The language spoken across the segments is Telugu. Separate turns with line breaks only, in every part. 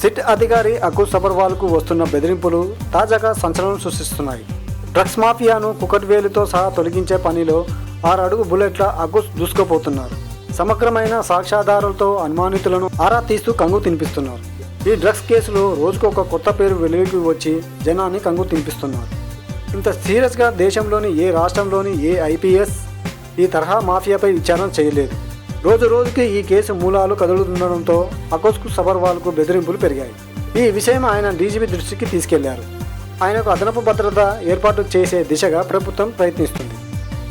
సిట్ అధికారి అకుల్ సబర్వాల్కు వస్తున్న బెదిరింపులు తాజాగా సంచలనం సృష్టిస్తున్నాయి. డ్రగ్స్ మాఫియాను కుకట్వేలుతో సహా తొలగించే పనిలో ఆరు అడుగు బుల్లెట్ల అకుస్ దూసుకుపోతున్నారు. సమగ్రమైన సాక్ష్యాధారాలతో అనుమానితులను ఆరా తీస్తూ కంగు తినిపిస్తున్నారు. ఈ డ్రగ్స్ కేసులో రోజుకు ఒక కొత్త పేరు వెలుగుకి వచ్చి జనాన్ని కంగు తినిపిస్తున్నారు. ఇంత సీరియస్గా దేశంలోని ఏ రాష్ట్రంలోని ఏ ఐపీఎస్ ఈ తరహా మాఫియాపై విచారణ చేయలేదు. రోజు రోజుకి ఈ కేసు మూలాలు కదులుతుండడంతో అకోస్కు సబర్వాల్కు బెదిరింపులు పెరిగాయి. ఈ విషయం ఆయన డీజీపీ దృష్టికి తీసుకెళ్ళారు. ఆయనకు అదనపు భద్రత ఏర్పాటు చేసే దిశగా ప్రభుత్వం ప్రయత్నిస్తుంది.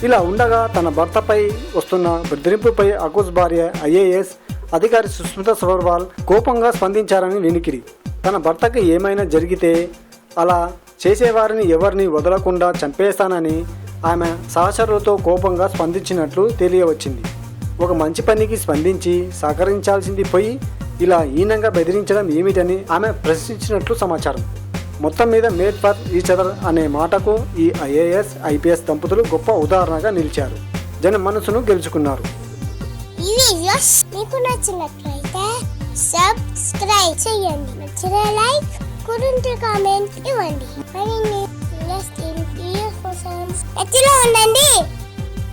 ఇలా ఉండగా తన భర్తపై వస్తున్న బెదిరింపుపై అకోస్ భార్య ఐఏఎస్ అధికారి సుస్మిత సబర్వాల్ కోపంగా స్పందించారని వెనికిరి. తన భర్తకి ఏమైనా జరిగితే అలా చేసేవారిని ఎవరిని వదలకుండా చంపేస్తానని ఆమె సహచరులతో కోపంగా స్పందించినట్లు తెలియవచ్చింది. ఒక మంచి పనికి స్పందించి సహకరించాల్సింది పోయి ఇలా హీనంగా బెదిరించడం ఏమిటని ఆమె ప్రశ్నించినట్లు సమాచారం. మొత్తం మీద మేడ్ ఫర్ ఈచ్ అదర్ అనే మాటకు ఈ ఐఏఎస్ ఐపీఎస్ దంపతులు గొప్ప ఉదాహరణగా నిలిచారు. జన మనసును గెలుచుకున్నారు.
మీకు నచ్చినట్లయితే సబ్స్క్రైబ్ చేయండి. నచ్చిన లైక్ కురింటి కామెంట్ ఇవ్వండి. మరిన్ని కోసం ఉండండి.